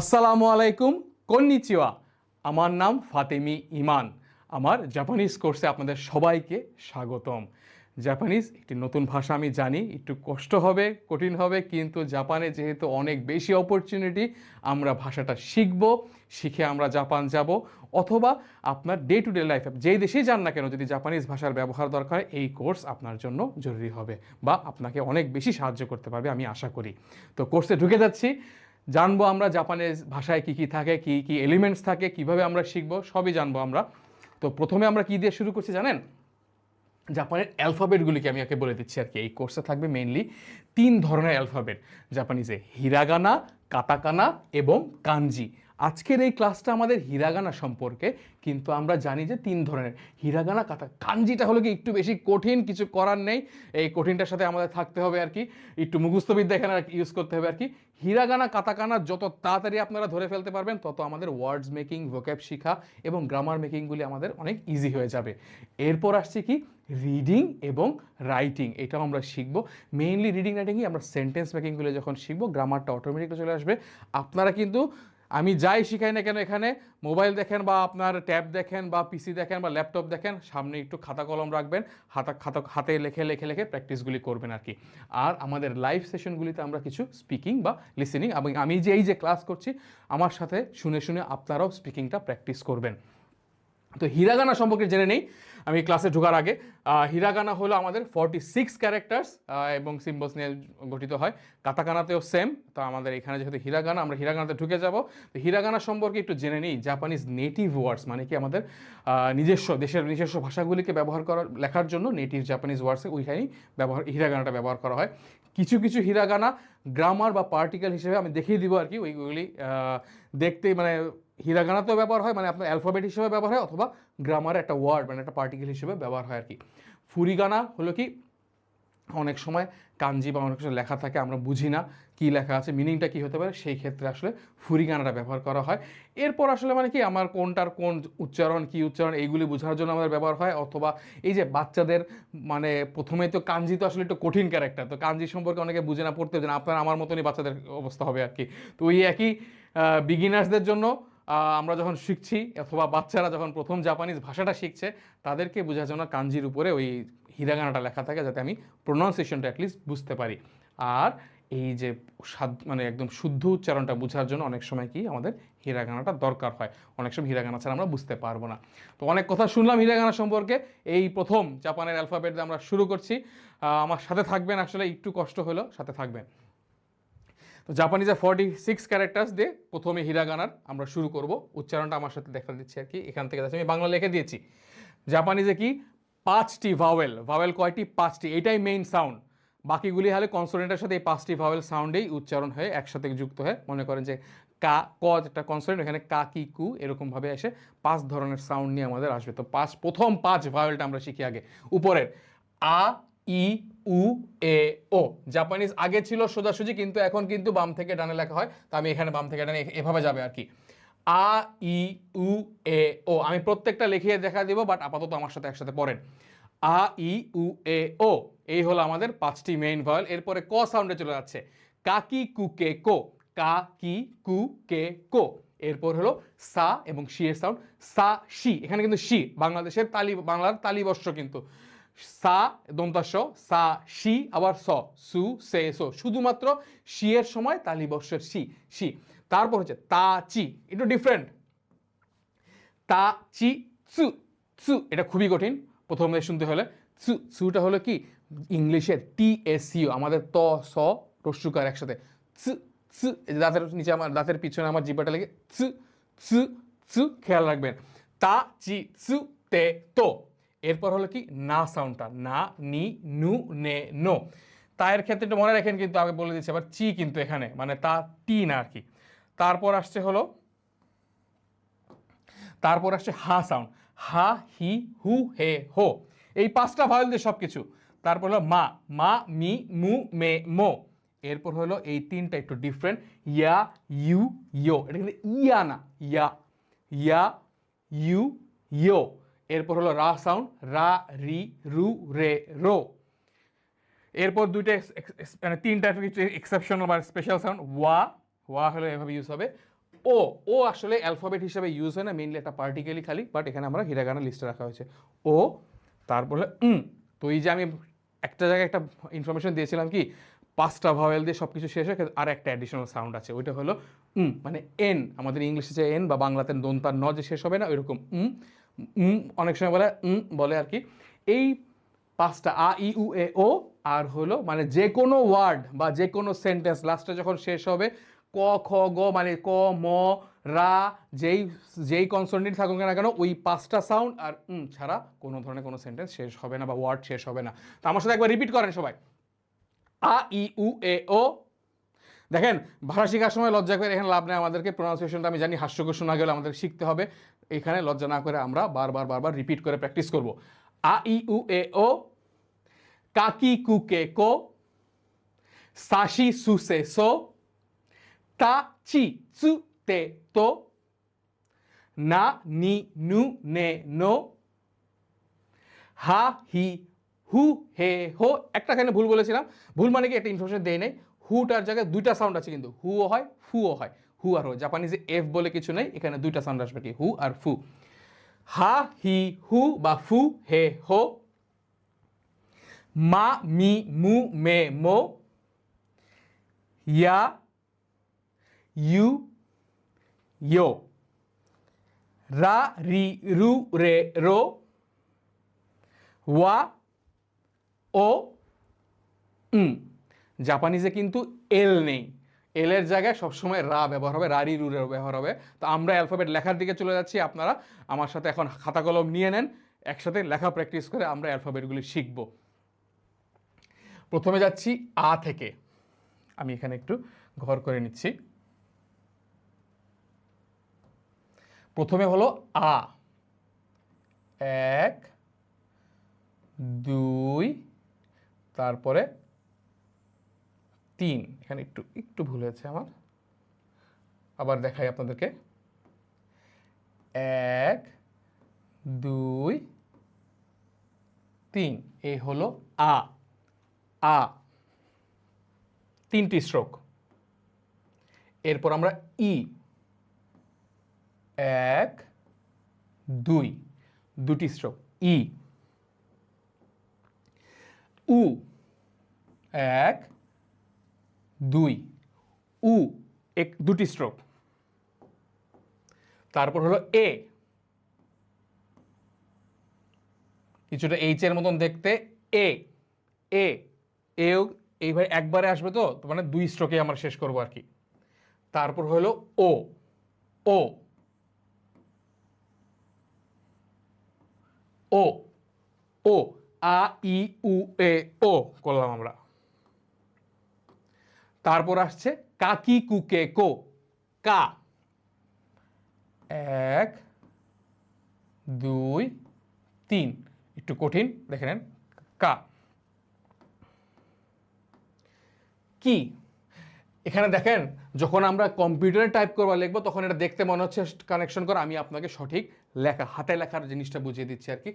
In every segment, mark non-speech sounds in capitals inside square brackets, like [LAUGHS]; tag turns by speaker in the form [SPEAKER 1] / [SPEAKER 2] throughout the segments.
[SPEAKER 1] আসসালামু আলাইকুম, কন্নিচিওয়া। আমার নাম ফাতেমি ইমান। আমার জাপানিজ কোর্সে আপনাদের সবাইকে স্বাগতম। জাপানিজ একটি নতুন ভাষা আমি জানি, একটু কষ্ট হবে, কঠিন হবে, কিন্তু জাপানে যেহেতু অনেক বেশি অপরচুনিটি আমরা ভাষাটা শিখব, শিখে আমরা জাপান যাব, অথবা আপনার ডে টু ডে লাইফে যেই দেশেই যান না কেন, যদি জাপানিজ ভাষার ব্যবহার দরকার, এই কোর্স আপনার জন্য জরুরি হবে, বা আপনাকে অনেক বেশি সাহায্য করতে পারবে, আমি আশা করি। তো কোর্সে ঢুকে যাচ্ছি। জানব আমরা জাপানের ভাষায় কি কি থাকে, কি কি এলিমেন্টস থাকে, কীভাবে আমরা শিখব, সবই জানব আমরা। তো প্রথমে আমরা কি দিয়ে শুরু করছি জানেন? জাপানের অ্যালফাবেটগুলিকে আমি আগে বলে দিচ্ছি আর কি। এই কোর্সে থাকবে মেইনলি তিন ধরনের অ্যালফাবেট জাপানিজে হিরাগানা কাতাকানা এবং কাঞ্জি আজকের এই ক্লাসটা আমাদের হিরাগানা সম্পর্কে, কিন্তু আমরা জানি যে তিন ধরনের। হিরাগানা কাতা কাঞ্জিটা হলো কি একটু বেশি কঠিন, কিছু করার নেই। এই কঠিনটার সাথে আমাদের থাকতে হবে আর কি, একটু মুখস্থবিদ্যা এখানে ইউজ করতে হবে আর কি। হিরাগানা কাতাকানা যত তাড়াতাড়ি আপনারা ধরে ফেলতে পারবেন, তত আমাদের ওয়ার্ডস মেকিং ভোক্যাব শিখা এবং গ্রামার মেকিংগুলি আমাদের অনেক ইজি হয়ে যাবে। এরপর আসছে কি রিডিং এবং রাইটিং এটাও আমরা শিখব। মেইনলি রিডিং রাইটিংই আমরা সেন্টেন্স মেকিংগুলো যখন শিখব গ্রামারটা অটোমেটিকলি চলে আসবে। আপনারা কিন্তু আমি যাই শিখাই না কেন এখানে, মোবাইল দেখেন বা আপনার ট্যাব দেখেন বা পিসি দেখেন বা ল্যাপটপ দেখেন, সামনে একটু খাতা কলম রাখবেন, হাতা, খাতা, হাতে লেখে লেখে লেখে প্র্যাকটিসগুলি করবেন আর কি। আর আমাদের লাইভ সেশনগুলিতে আমরা কিছু স্পিকিং বা লিসেনিং এবং আমি যে এই যে ক্লাস করছি, আমার সাথে শুনে শুনে আপনারাও স্পিকিংটা প্র্যাকটিস করবেন। তো হিরাগানা সম্পর্কে জেনে নেই, আমি ক্লাসে ঢোকার আগে। হিরাগানা হলো আমাদের ফর্টি সিক্স ক্যারেক্টার্স এবং সিম্বলস নিয়ে গঠিত হয়। কাতাকানাতেও সেম তো আমাদের এখানে যেহেতু হিরাগানা আমরা হিরাগানাতে ঢুকে যাব। তো হিরাগানা সম্পর্কে একটু জেনে নিই জাপানিজ নেটিভ ওয়ার্ডস মানে কি আমাদের নিজস্ব, দেশের নিজস্ব ভাষাগুলিকে ব্যবহার করার, লেখার জন্য নেটিভ জাপানিজ ওয়ার্ডসে ওইখানেই ব্যবহার হিরাগানাটা ব্যবহার করা হয়। কিছু কিছু হিরাগানা গ্রামার বা পার্টিকেল হিসেবে আমি দেখিয়ে দিব আর কি ওইগুলি দেখতে মানে হিরাগানাতেও ব্যবহার হয় মানে আপনার অ্যালফাবেট হিসেবে ব্যবহার হয়, অথবা গ্রামার একটা ওয়ার্ড মানে একটা পার্টিকেল হিসেবে ব্যবহার হয় আর কি ফুরিগানা হলো কি? অনেক সময় কাঞ্জি বা অনেক কিছু লেখা থাকে, আমরা বুঝি না কি লেখা আছে মিনিংটা কি হতে পারে, সেই ক্ষেত্রে আসলে ফুরিগানাটা ব্যবহার করা হয়। এরপর আসলে মানে কি, আমার কোনটার কোন উচ্চারণ, কি উচ্চারণ, এইগুলি বোঝার জন্য আমাদের ব্যবহার হয়, অথবা এই যে বাচ্চাদের মানে প্রথমে তো কাঞ্জি তো আসলে একটু কঠিন ক্যারেক্টার তো কাঞ্জি সম্পর্কে অনেকে বুঝে না পড়তে না, আপনার, আমার মতনই বাচ্চাদের অবস্থা হবে আর কি। তো ওই একই বিগিনার্সদের জন্য আমরা যখন শিখছি, অথবা বাচ্চারা যখন প্রথম জাপানিজ ভাষাটা শিখছে, তাদেরকে বোঝার জন্য কাঞ্জির উপরে ওই হিরাগানাটা লেখা থাকে যাতে আমি প্রোনাউন্সিয়েশনটা অ্যাটলিস্ট বুঝতে পারি। আর এই যে সাদ মানে একদম শুদ্ধ উচ্চারণটা বোঝার জন্য অনেক সময় কি আমাদের হিরাগানাটা দরকার হয়। অনেক সময় হিরাগানা ছাড়া আমরা বুঝতে পারব না। তো অনেক কথা শুনলাম হিরাগানা সম্পর্কে। এই প্রথম জাপানের অ্যালফাবেট দিয়ে আমরা শুরু করছি। আমার সাথে থাকবেন আসলে একটু কষ্ট হলেও সাথে থাকবেন। তো জাপানিজে ফর্টি সিক্স ক্যারেক্টার্স দিয়ে প্রথমে হিরাগানার আমরা শুরু করব। উচ্চারণটা আমার সাথে দেখা দিচ্ছি আর কি, এখান থেকে আমি বাংলা লিখে দিয়েছি। জাপানিজে কি? পাঁচটি ভাওয়েল ভাওয়েল কয়টি? পাঁচটি। এটাই মেইন সাউন্ড বাকিগুলি হলে কনসোনেন্টের সাথে এই পাঁচটি ভাওয়েল সাউন্ডেই উচ্চারণ হয়ে একসাথে যুক্ত হয়ে মনে করেন যে কা, ক একটা কনসোনেন্ট এখানে কা, কি, কু এরকমভাবে এসে পাঁচ ধরনের সাউন্ড নিয়ে আমাদের আসবে। তো পাঁচ, প্রথম পাঁচ ভাওয়েলটা আমরা শিখি আগে। উপরের, আ, ই, উ, এ, ও। জাপানিজ আগে ছিল সোজাসুজি, কিন্তু এখন কিন্তু বাম থেকে ডানে লেখা হয়। তো আমি এখানে বাম থেকে ডানে এভাবে যাবে আর কি। আ, ই, উ, এ, ও। আমি প্রত্যেকটা লিখিয়ে দেখা দিব বাট আপাতত আমার সাথে একসাথে পড়েন। আ, ই, উ, এ, ও। এই হলো আমাদের পাঁচটি মেইন ভয়েল এরপরে ক সাউন্ডে চলে যাচ্ছে। কাকি কু, কে, কো, কা। কি, কু, কে, কো এরপর হলো সা এবং শি এর সাউন্ড সা, শি। এখানে কিন্তু শি। বাংলাদেশের তালি, বাংলার তালিবর্ষ কিন্তু। সা দন্তাস সা, শি, আবার স। সু, সে, সো। শুধুমাত্র শি এর সময় তালিবর্ষের শি শি। তারপর হচ্ছে তা, চি, একটু ডিফারেন্ট তা, চি, চু চু, এটা খুবই কঠিন। প্রথমে শুনতে হলে। চু, চুটা হলো কি? ইংলিশের টি এস ইউ আমাদের ত, স রস্যুকার একসাথে। চু চু দাঁতের নিচে আমার, দাঁতের পিছনে আমার জিব্বাটা লেগে চু চু চু, খেয়াল রাখবেন। তা, চি, চু, তে, তো। এরপর হলো কি? না সাউন্ডটা না, নি, নু, নে, নো। তা এর ক্ষেত্রে একটু মনে রাখেন কিন্তু আগে বলে দিচ্ছি। আবার চি কিন্তু এখানে। মানে তা, টি না আর কি। তারপর আসছে হলো, তারপর আসছে হা সাউন্ড হা, হি, হু, হে, হো। এই পাঁচটা ভাওয়েল দিয়ে সব কিছু তারপর হলো মা মা, মি, মু, মে, মো। এরপর হলো এই তিনটা একটু ডিফারেন্ট ইয়া, ইউ, ইয়ো। এটা কিন্তু ইয়া না, ইয়া। ইয়া, ইউ, ইয়ো। এরপর হলো রা সাউন্ড রা, রি, রু, রে, রো। এরপর দুইটা মানে তিনটা কিছু এক্সেপশনাল বা স্পেশাল সাউন্ড ওয়া ওয়া হলো এভাবে ইউজ হবে। ও ও আসলে অ্যালফাবেট হিসেবে ইউজ হয় না মেনলি একটা পার্টিকেলি খালি বাট এখানে আমরা হিরাগানা লিস্টে রাখা হয়েছে। ও, তারপরে তো এই যে আমি একটা জায়গায় একটা ইনফরমেশন দিয়েছিলাম কি পাঁচটা ভাওয়েল দিয়ে সব কিছু শেষ হয় আর একটা অ্যাডিশনাল সাউন্ড আছে, ওইটা হলো উম মানে এন আমাদের ইংলিশে যে এন বা বাংলাতে দন্তার ন যে শেষ হবে না, ওইরকম উম উম, অনেক সময় বলে উম, বলে আর কি। এই পাঁচটা আ, ই, উ, এ, ও, আর হলো মানে যে কোনো ওয়ার্ড বা যে কোনো সেন্টেন্স লাস্টে যখন শেষ হবে ক, খ, গ মানে ক, ম, রা, যেই যেই কনসোনেন্ট থাকুক না কেন, ওই পাঁচটা সাউন্ড আর উম ছাড়া কোনো ধরনের কোনো সেন্টেন্স শেষ হবে না বা ওয়ার্ড শেষ হবে না। তো আমার সাথে একবার রিপিট করেন সবাই। আ, ই, উ, এ, ও। দেখেন, ভাষা শেখার সময় লজ্জা করে এখানে লাভ নেই আমাদেরকে প্রোনাউন্সিয়েশনটা আমি জানি, হাস্যকর শোনা গেলে আমাদের শিখতে হবে। এখানে লজ্জা না করে আমরা বারবার বারবার রিপিট করে প্র্যাকটিস করব। আ, ই, উ, এ, ও। কাকি কুকে কো সাশি সুসে সো। তা চি চু তে তো না নি নু নে নো হা হি হু হে হো একটা এখানে ভুল বলেছিলাম। ভুল মানে কি? একটা ইনফরমেশন দেয় নাই। হুটার জায়গায় দুইটা সাউন্ড আছে কিন্তু। হুও হয়, ফুও হয়। হু আর হো। জাপানিজে এফ বলে কিছু নেই। এখানে দুইটা সাউন্ড আসবে কি? হু আর ফু। হা হি হু বা ফু হে হো মা মি মু মে মো ইয়া ইউ ইয়ো রা রি রু রে রো ওয়া ও উম জাপানিজে কিন্তু এল নেই। এল এর জায়গায় সবসময় রা ব্যবহার হবে রারি রুরের ব্যবহার হবে। তো আমরা অ্যালফাবেট লেখার দিকে চলে যাচ্ছি, আপনারা আমার সাথে এখন খাতা কলম নিয়ে নেন। একসাথে লেখা প্র্যাকটিস করে আমরা অ্যালফাবেটগুলি শিখব। প্রথমে যাচ্ছি আ থেকে। আমি এখানে একটু ঘর করে নিচ্ছি। প্রথমে হলো আ। এক, দুই, তারপরে তিন। এখানে একটু একটু ভুল হয়েছে আমার। আবার দেখাই আপনাদেরকে। এক, দুই, তিন। এই হলো আ। আ। তিনটি স্ট্রোক এরপর আমরা ই এক, দুই, দুটি স্ট্রোক। ই। উ। এক, দুই। উ, এক, দুটি স্ট্রোক। তারপর হলো এ। কিছুটা এইচ এর মতন দেখতে এ। এ, এও এইভাবে একবারে আসবে তো? মানে দুই স্ট্রোকে আমরা শেষ করব আর কি। তারপর হলো ও। ও। ও ও আ ই উ এ ও করলাম আমরা। তারপর আসছে কাকি কুকে কো। কা। এক, দুই, তিন। একটু কঠিন, দেখে নেন। কা। কি? এখানে দেখেন, যখন আমরা কম্পিউটারে টাইপ করবা লিখব, তখন এটা দেখতে মনে হচ্ছে কানেকশন করা, আমি আপনাকে সঠিক লেখা, হাতে লেখার জিনিসটা বুঝিয়ে দিচ্ছি আর কি।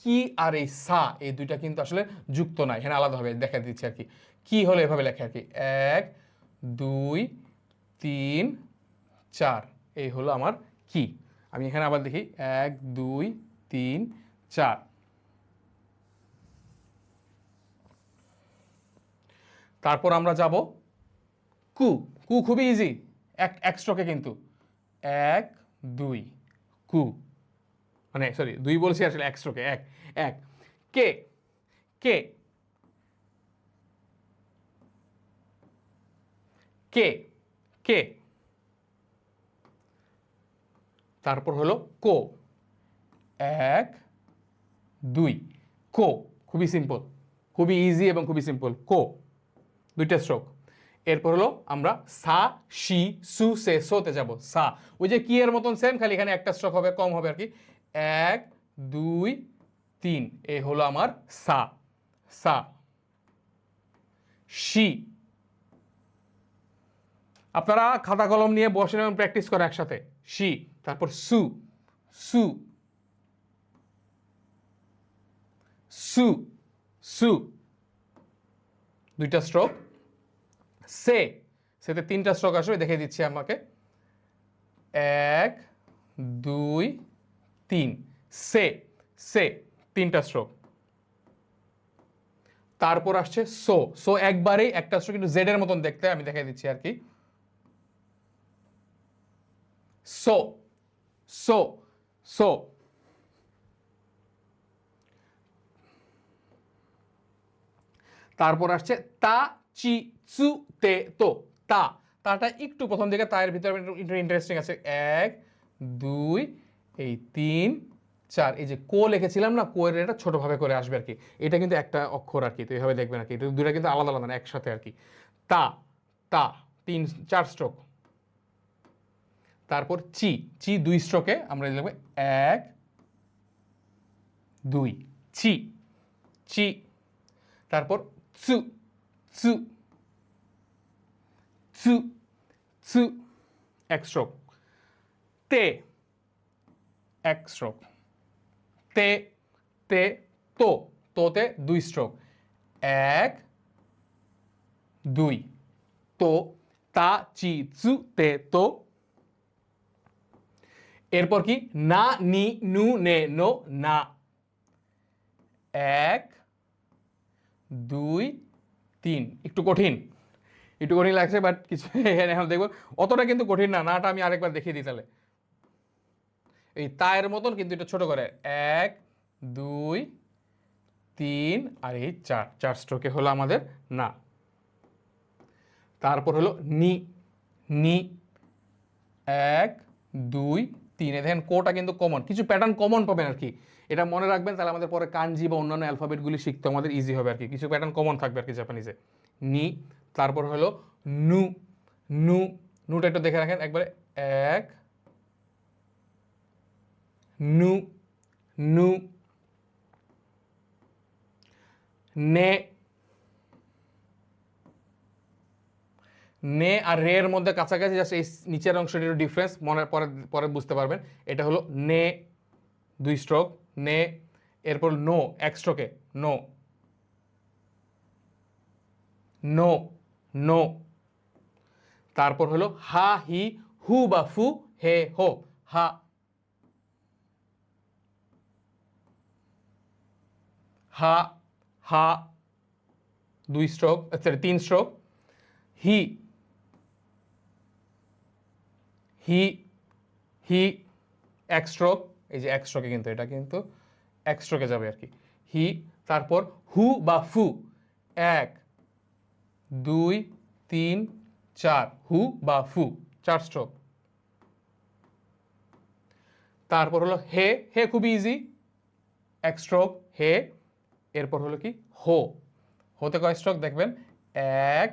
[SPEAKER 1] কি আর এই সা, এই দুইটা কিন্তু আসলে যুক্ত নয় এখানে আলাদাভাবে দেখা দিচ্ছি আর কি। কি হলো এভাবে লেখা আর কি? এক, দুই, তিন, চার, এই হলো আমার কি। আমি এখানে আবার দেখি, এক, দুই, তিন, চার। তারপর আমরা যাব কু কু খুবই ইজি এক এক স্ট্রোকে কিন্তু। এক, দুই, কু। মানে সরি দুই বলছি আসলে এক স্ট্রোকে এক এক। কে? কে? কে? কে? তারপর হলো কো। এক, দুই, কো। খুবই সিম্পল খুবই ইজি এবং খুবই সিম্পল কো। দুইটা স্ট্রোক এরপর হলো আমরা সা, শি, সু, সে, সোতে যাব। সা। ওই যে কি এর মতন সেম খালি এখানে একটা স্ট্রোক হবে, কম হবে আর কি। এক, দুই, তিন। এ হলো আমার সা। সা। শি। আপনারা খাতা কলম নিয়ে বসেন এবং প্র্যাকটিস করে একসাথে। শি। তারপর সু। সু। সু। সু। দুইটা স্ট্রোক সে সেতে তিনটা স্ট্রোক আসবে দেখে দিচ্ছি আমাকে। এক, দুই, তিন। সে সে, তিনটা স্ট্রোক তারপর আসছে সো। সো একবারেই একটা স্ট্রোক কিন্তু জেড এর মতন দেখতে, আমি দেখে দিচ্ছি আর কি। So so so. তারপর আসছে তা চি চু তে, তো, তা তাটা একটু প্রথম দিকে তায়ের ভিতরে ইন্টারেস্টিং আছে। এক, দুই, এই তিন, চার, এই যে কো লিখেছিলাম না, কো এটা ছোটোভাবে করে আসবে আর কি। এটা কিন্তু একটা অক্ষর আর কি, তো এইভাবে দেখবেন আর কি। এটা দুটা কিন্তু আলাদা আলাদা না, একসাথে আর কি। তা তা, তিন, চার স্ট্রোক তারপর চি চি দুই স্ট্রোকে আমরা লিখব এক, দুই, চি চি। তারপর চু চু চু চু এক স্ট্রোক তে এক স্ট্রোক তে তে তো তোতে দুই স্ট্রোক এক দুই তো তা চি চু তে তো এরপর কি না নি নু নে নো না এক দুই তিন, একটু কঠিন। একটু কঠিন লাগছে বাট কিছু [LAUGHS] এখানে দেখব। অতটা কিন্তু কঠিন না, নাটা আমি আরেকবার দেখিয়ে দিই তাহলে। এই তায়ের মতন কিন্তু এটা ছোট করে। এক, দুই, তিন, আর এই চার। চার স্ট্রোকে হলো আমাদের না। তারপর হলো নি। নি। এক, দুই, তিন। দেখেন কোটা কিন্তু কমন কিছু প্যাটার্ন কমন পাবেন আর কি। এটা মনে রাখবেন, তাহলে আমাদের পরে কাঞ্জি বা অন্যান্য অ্যালফাবেটগুলি শিখতে আমাদের ইজি হবে আর কি কিছু প্যাটার্ন কমন থাকবে আর কি জাপানিজে নি, তারপর হলো নু। নু, নুটা একটু দেখে রাখেন, একবারে এক। নু নু। নে। নে আর রে এর মধ্যে কাছাকাছি জাস্ট এই নিচের অংশটির ডিফারেন্স মনে পরে পরে বুঝতে পারবেন। এটা হলো নে, দুই স্ট্রোক নে, এরপর নো এক স্ট্রোকে নো নো নো তারপর হলো হা, হি, হু বা ফু, হে, হো, হা। হা হা, দুই স্ট্রোক সরি তিন স্ট্রোক হি হি হি, এক স্ট্রোক এই যে একস্ট্রোকে কিন্তু এটা কিন্তু একস্ট্রোকে যাবে আর কি। হি তারপর হু বা ফু এক, দুই, তিন, চার হু বা ফু চার স্ট্রোক তারপর হলো হে হে খুবই ইজি এক স্ট্রোক হে, এরপর হলো কি হো। হতে কয় স্ট্রোক দেখবেন? এক,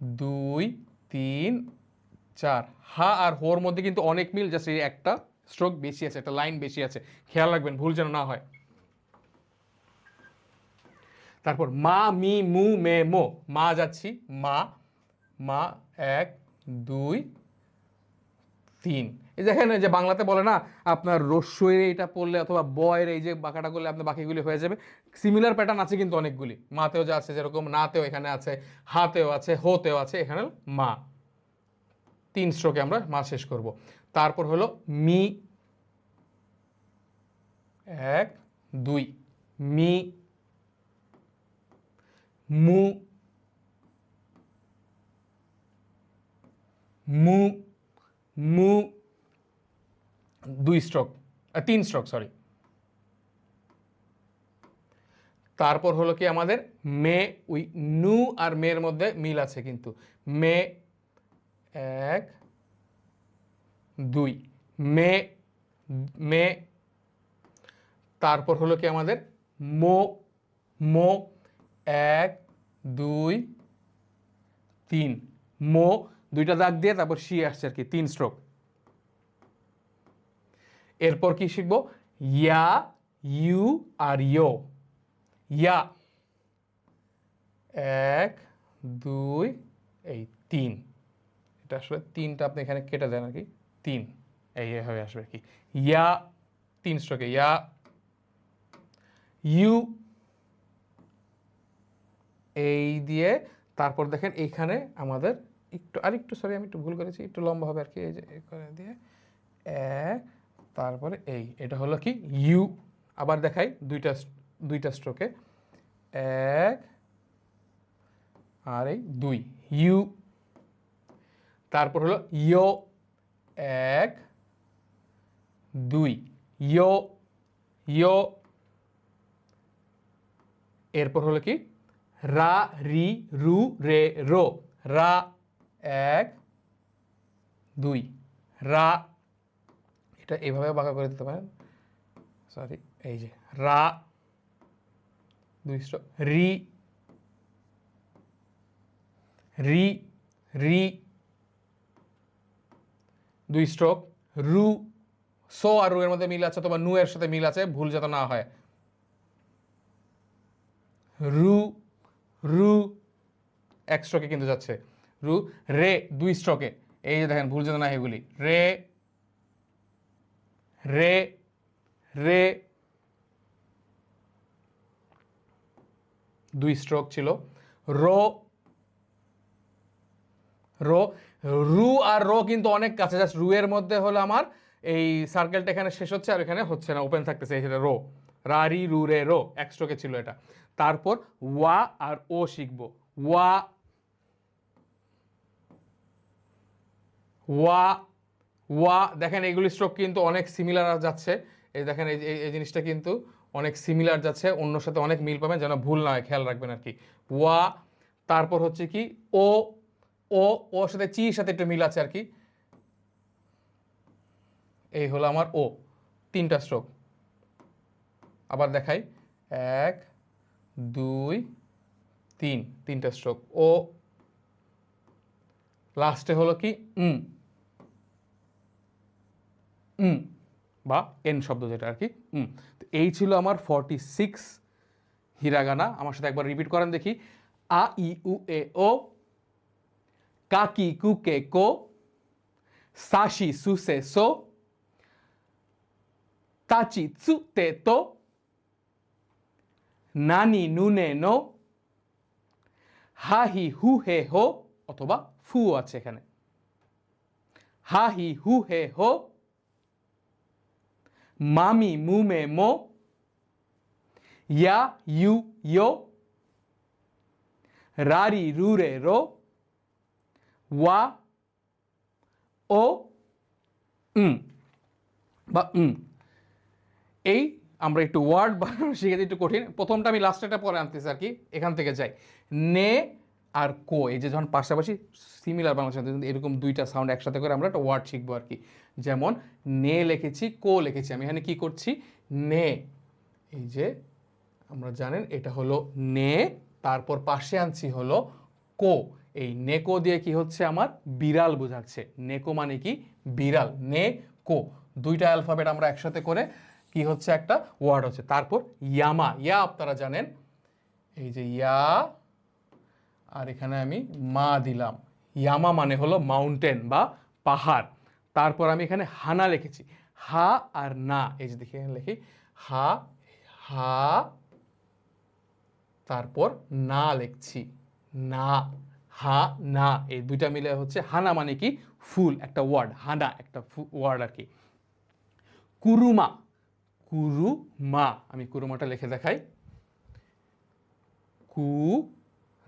[SPEAKER 1] দুই, তিন, চার। হা আর হোর মধ্যে কিন্তু অনেক মিল জাস্ট এই একটা। স্ট্রোক বেশি আছে, একটা লাইন বেশি আছে, খেয়াল রাখবেন, ভুল যেন না হয়। তারপর মা, মি, মু, মে, মো, মা যাচ্ছি, মা মা, এক, দুই, তিন। এই দেখেন যে বাংলাতে বলে না, আপনার রস্যের এইটা পড়লে অথবা বয়ের এই যে বাঁকাটা করলে আপনার বাকিগুলি হয়ে যাবে। সিমিলার প্যাটার্ন আছে কিন্তু অনেকগুলি। মাতেও যা আছে যেরকম, নাতেও এখানে আছে, হাতেও আছে, হোতেও আছে, এখানে মা। তিন স্ট্রোকে আমরা মা শেষ করব। তারপর হলো মি এক, দুই। মি মু মু মু দুই স্ট্রোক তিন স্ট্রোক, সরি। তারপর হলো কি আমাদের মে ওই নু আর মেয়ের মধ্যে মিল আছে কিন্তু। মে এক দুই। মে মে, তারপর হলো কি আমাদের? মো মো, এক, দুই, তিন। মো, দুইটা দাগ দিয়ে তারপর সি আসছে আর কি, তিন স্ট্রোক এরপর কি শিখব? ইয়া, ইউ আর ইয়ো। ইয়া, এক, দুই, এই তিন। এটা আসলে তিনটা আপনি এখানে কেটে দেন আর কি। তিন। এই হয়ে আসবে কি। ইয়া, তিন স্ট্রোকে ইয়া, ইউ, এই দিয়ে তারপর দেখেন এইখানে আমাদের একটু আর একটু সরি আমি একটু ভুল করেছি, একটু লম্বা হবে আর কি, এই যে করে দিয়ে। এক, তারপরে এই, এটা হলো কি? ইউ, আবার দেখাই, দুইটা দুইটা স্ট্রোকে এক, আর এই দুই। ইউ, তারপর হলো ইয়ো এক, দুই। ইয়ো ইয়ো। এরপর হলো কি? রা, রি, রু, রে, রো। রা, এক, দুই। রা, এটা এভাবে বাঁকা করে দিতে পারেন। সরি এই যে, রা, দুই রি রি রি দুই স্ট্রোক রু, সো আর রু এর মধ্যে মিল আছে অথবা নু এর সাথে মিল আছে, ভুল যাতে না হয়। রু রু, এক স্ট্রোকে কিন্তু যাচ্ছে। রু, রে, দুই স্ট্রোকে এই যে দেখেন, ভুল যেতে না এগুলি। রে রে রে, দুই স্ট্রোক ছিল। রো রো, রু আর রো কিন্তু অনেক কাছে জাস্ট রু এর মধ্যে হলো আমার এই সার্কেলটা এখানে শেষ হচ্ছে আর এখানে হচ্ছে না ওপেন থাকতেছে, এই রো রারি রু, রে, রো এক স্ট্রোকে ছিল এটা। তারপর ওয়া আর ও শিখব, ওয়া ওয়া ওয়া, দেখেন এইগুলি স্ট্রোক কিন্তু অনেক সিমিলার যাচ্ছে। এই দেখেন এই, এই- এই জিনিসটা কিন্তু অনেক সিমিলার যাচ্ছে, অন্যর সাথে অনেক মিল পাবেন, যেন ভুল না হয়, খেয়াল রাখবেন আর কি। ওয়া, তারপর হচ্ছে কি, ও ও, ওর সাথে চির সাথে একটু মিল আছে আর কি। এই হলো আমার ও, তিনটা স্ট্রোক আবার দেখাই। এক, দুই, তিন, তিনটা স্ট্রোক ও লাস্টে হলো কি? উম। উম, বা এন শব্দ যেটা আর কি। উম। এই ছিল আমার ফর্টি সিক্স হিরাগানা আমার সাথে একবার রিপিট করেন দেখি। আ, ই, উ, এ, ও। কাকি কুকে কো সাশি সুসে সো তাচি তু তে তো নানি নুনে নো হাহি হু হে হো অথবা ফু আছে এখানে হাহি হু হে হো মামি মুমে মো ইয়া ইউ ইয়ো রারি রুরে রো ওয়া ও বা এই আমরা একটু ওয়ার্ড বানানো শিখেছি একটু কঠিন। প্রথমটা আমি লাস্টেটা পরে আনতেছি আর কি, এখান থেকে যাই। নে আর কো, এই যে যখন পাশাপাশি সিমিলার বাংলা সাথে এরকম দুইটা সাউন্ড একসাথে করে আমরা একটা ওয়ার্ড শিখব আর কি। যেমন, নে লিখেছি, কো লিখেছি। আমি এখানে কি করছি? নে। এই যে, আমরা জানেন, এটা হলো নে, তারপর পাশে আনছি হলো কো। এই নেকো দিয়ে কি হচ্ছে আমার? বিড়াল বোঝাচ্ছে। নেকো মানে কি? বিড়াল। নে কো দুইটা অ্যালফাবেট আমরা একসাথে করে কি হচ্ছে একটা ওয়ার্ড হচ্ছে। তারপর ইয়ামা। ইয়া আপনারা জানেন। এই যে ইয়া, আর এখানে আমি মা দিলাম। ইয়ামা মানে হলো মাউন্টেন বা পাহাড়। তারপর আমি এখানে হানা লিখেছি। হা আর না। এই যে দেখি, এখানে লিখি। হা হা, তারপর না লিখছি। না। হা, না, এই দুইটা মিলে হচ্ছে হানা মানে কি? ফুল, একটা ওয়ার্ড হানা, একটা ওয়ার্ড আর কি। কুরুমা কুরুমা, আমি কুরুমাটা লিখে দেখাই। কু,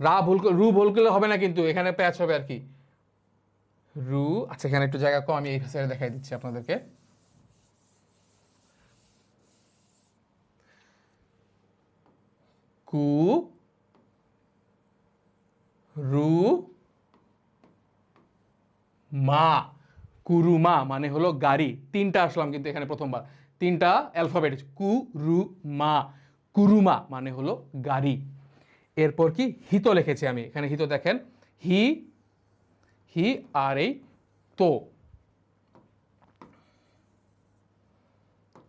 [SPEAKER 1] রা ভুল রু ভুল করলে হবে না কিন্তু, এখানে প্যাচ হবে আর কি। রু আচ্ছা এখানে একটু জায়গা কম, আমি এই ভাষায় দেখাই দিচ্ছি আপনাদেরকে। কু রু মা, কুরুমা মানে হলো গাড়ি। তিনটা আসলাম কিন্তু এখানে প্রথমবার। তিনটা অ্যালফাবেট কু রু মা কুরুমা মানে হলো গাড়ি। এরপর কি? হিত লিখেছি আমি। এখানে হিত দেখেন। হি হি, আর এই তো।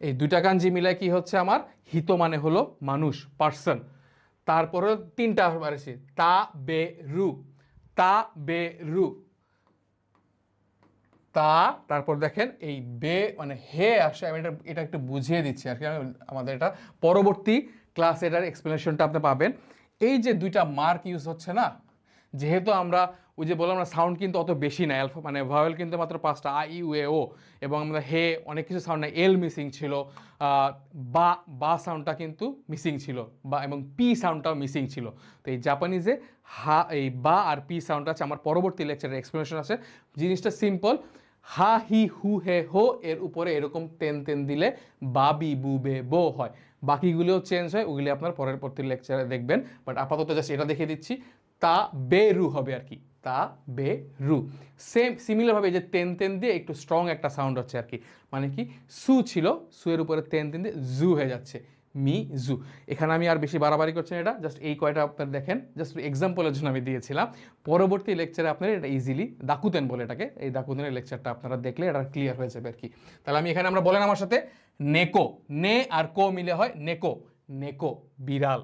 [SPEAKER 1] এই দুইটা কাঞ্জি মিলায় কি হচ্ছে আমার? হিত মানে হলো মানুষ পার্সন তারপরে তিনটা বাড়েছি তা, বে, রু। তা, বে, রু। তা, তারপর দেখেন এই বে মানে হে আসে, আমি এটা এটা একটু বুঝিয়ে দিচ্ছি আর কি আমাদের এটা পরবর্তী ক্লাস এটার এক্সপ্লেনেশনটা আপনি পাবেন। এই যে দুইটা মার্ক ইউজ হচ্ছে না যেহেতু আমরা ওই যে বললাম না সাউন্ড কিন্তু অত বেশি না অ্যালফা মানে ভয়েল কিন্তু মাত্র পাঁচটা আই ইউ এ, ও, এবং আমরা হে অনেক কিছু সাউন্ড নাই এল মিসিং ছিল বা বা সাউন্ডটা কিন্তু মিসিং ছিল, বা এবং পি সাউন্ডটাও মিসিং ছিল। তো এই জাপানিজে হা, এই বা আর পি সাউন্ডটা আছে, আমার পরবর্তী লেকচারের এক্সপ্লেনেশন আছে। জিনিসটা সিম্পল হা, হি, হু, হে, হো, এর উপরে এরকম তেন তেন দিলে বা, বি, বু, বে, বো হয়। বাকিগুলোও চেঞ্জ হয়, ওগুলি আপনার পরের পরবর্তী লেকচারে দেখবেন। বাট আপাতত জাস্ট এটা দেখিয়ে দিচ্ছি। তা বে রু হবে আর কি। তা বে রু। সেম সিমিলারভাবে যে তেন তেন দিয়ে একটু স্ট্রং একটা সাউন্ড হচ্ছে আর কি। মানে কি? সু ছিল, সু এর উপরে তেন তেন দিয়ে জু হয়ে যাচ্ছে। মি জু। এখানে আমি আর বেশি বাড়াবাড়ি করছি এটা। জাস্ট এই কয়টা আপনার দেখেন। জাস্ট এক্সাম্পলের জন্য আমি দিয়েছিলাম। পরবর্তী লেকচারে আপনারা এটা ইজিলি দাকুতেন বলে এটাকে। এই দাকুতেনের লেকচারটা আপনারা দেখলে এটা ক্লিয়ার হয়ে যাবে আর কি। তাহলে আমি এখানে আমরা বলেন আমার সাথে। নেকো, নে আর কো মিলে হয় নেকো নেকো, বিড়াল।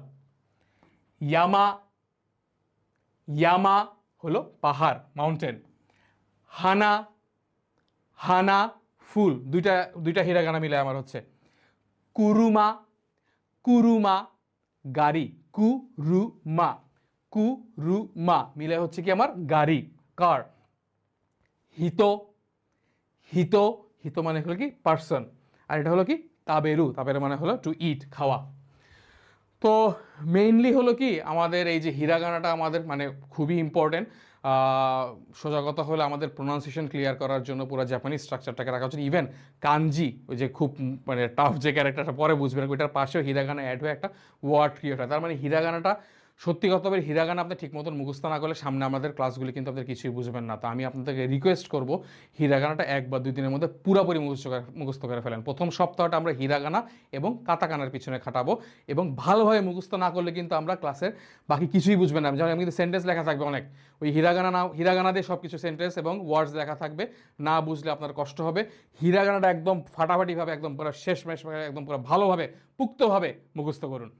[SPEAKER 1] ইয়ামা ইয়ামা হলো পাহাড় মাউন্টেন হানা হানা, ফুল, দুইটা দুইটা হিরাগানা মিলে আমার হচ্ছে। কুরুমা কুরুমা, গাড়ি, কুরুমা কুরুমা মিলে হচ্ছে কি আমার গাড়ি কার হিত হিত হিত মানে হলো কি পার্সন আর এটা হলো কি? তাবেরু। তাবেরু মানে হলো টু ইট খাওয়া। তো মেইনলি হলো কি? আমাদের এই যে হিরাগানাটা আমাদের মানে খুবই ইম্পর্টেন্ট সোজা কথা হলো আমাদের প্রোনাউন্সিয়েশন ক্লিয়ার করার জন্য পুরো জাপানিজ স্ট্রাকচারটাকে রাখা উচিত ইভেন কাঞ্জি ওই যে খুব মানে টাফ যে ক্যারেক্টারটা পরে বুঝবেন, ওইটার পাশেও হিরাগানা অ্যাড হয়ে একটা ওয়ার্ড ক্রিয়েট হয়। তার মানে হিরাগানাটা সত্যি কথা বলে হিরাগানা আপনি ঠিক মতন মুখস্থ না করলে সামনে আমাদের ক্লাসগুলি কিন্তু আপনাদের কিছুই বুঝবেন না। তো আমি আপনাদেরকে রিকোয়েস্ট করব, হিরাগানাটা এক বা দুই দিনের মধ্যে পুরোপুরি মুখস্থ মুখস্থ করে ফেলেন। প্রথম সপ্তাহটা আমরা হিরাগানা এবং কাতাকানার পিছনে খাটাবো এবং ভালোভাবে মুখস্থ না করলে কিন্তু আমরা ক্লাসের বাকি কিছুই বুঝবেন না। যেমন কিন্তু সেন্টেন্স লেখা থাকবে অনেক। ওই হিরাগানা না, হিরাগানা দিয়ে সব কিছু সেন্টেন্স এবং ওয়ার্ডস লেখা থাকবে। না বুঝলে আপনার কষ্ট হবে। হিরাগানাটা একদম ফাটাফাটিভাবে, একদম পুরো শেষ মেশ একদম পুরো ভালোভাবে, পুক্তভাবে মুখস্থ করুন।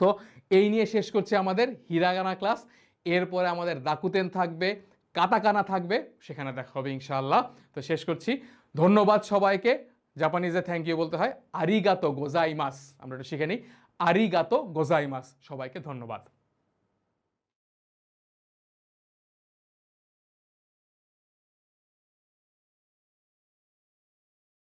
[SPEAKER 1] তো এই নিয়ে শেষ করছে আমাদের হিরাগানা ক্লাস। এরপরে আমাদের দাকুতেন থাকবে, কাতাকানা থাকবে, সেখানে দেখা হবে ইনশাল্লাহ তো শেষ করছি। ধন্যবাদ সবাইকে। জাপানিজে থ্যাংক ইউ বলতে হয়। আরিগাতো গোজাইমাস। আমরা এটা শিখে নিই। আরিগাতো গোজাইমাস। সবাইকে ধন্যবাদ।